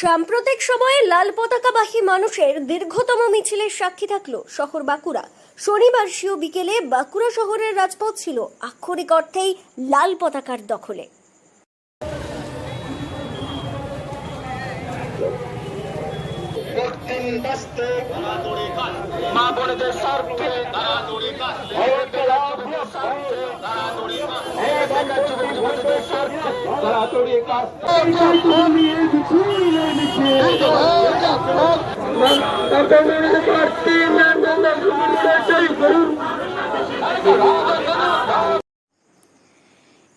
সাম্প্রতিক সময়ে লাল পতাকাবাহী মানুষের দীর্ঘতম মিছিলের সাক্ষী থাকল শহর বাঁকুড়া। শনিবার সিও বিকেলে বাঁকুড়া শহরের রাজপথ ছিল আক্ষরিক অর্থেই লাল পতাকার দখলে। মা তাড়াতাড়ি কাজ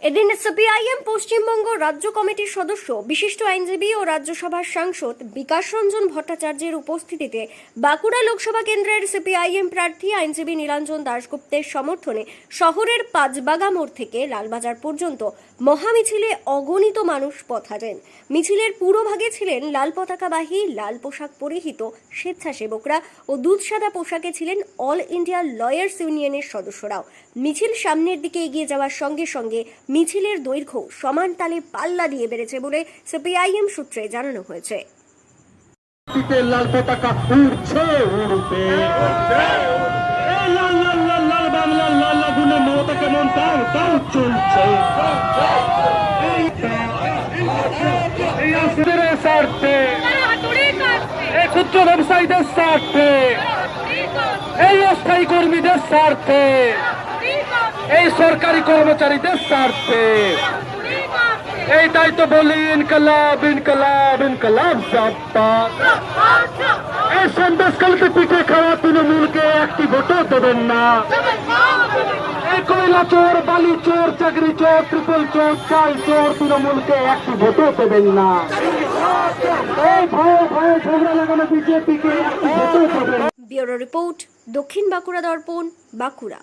এদিন সিপিআইএম পশ্চিমবঙ্গ রাজ্য কমিটির সদস্য, বিশিষ্ট আইনজীবী ও রাজ্যসভার সাংসদ বিকাশ রঞ্জন ভট্টাচার্যের উপস্থিতিতে বাঁকুড়া লোকসভা কেন্দ্রের সিপিআইএম প্রার্থী আইনজীবী নীলাঞ্জন দাশগুপ্তের সমর্থনে শহরের পাঁচবাগা মোড় থেকে লালবাজার পর্যন্ত মহামিছিলে অগণিত মানুষ পথ হাঁটেন। মিছিলের পুরোভাগে ছিলেন লাল পতাকাবাহী, লাল পোশাক পরিহিত স্বেচ্ছাসেবকরা ও দুধসাদা পোশাকে ছিলেন অল ইন্ডিয়া লয়ার্স ইউনিয়নের সদস্যরাও। মিছিল সামনের দিকে এগিয়ে যাওয়ার সঙ্গে সঙ্গে মিছিলের দৈর্ঘ্য সমান তালে পাল্লা দিয়ে বেড়েছে বলে সিপিআইএম সূত্রে জানানো হয়েছে। ক্ষুদ্র ব্যবসায়ীদের স্বার্থে এই অস্থায়ী কর্মীদের স্বার্থে এই সরকারি কর্মচারীদের স্বার্থে। এই তাই তো বলি, ইনকলাব ইনকলাব ইনকলাব জিন্দাবাদ এই সন্দেশকালকে পিঠে খাওয়া তৃণমূলকে একটি ভোটও দেবেন না। এই কয়লা চোর, বালি চোর, চাকরি চোর ট্রিপল চোর, চাল চোর তৃণমূলকে একটি ভোটও দেবেন না। এই ভয়ে ভয়ে ঝগড়া লাগানো বিজেপিকে একটি ভোটও দেবেন ব্যুরো রিপোর্ট দক্ষিণ বাঁকুড়া দর্পণ, বাঁকুড়া।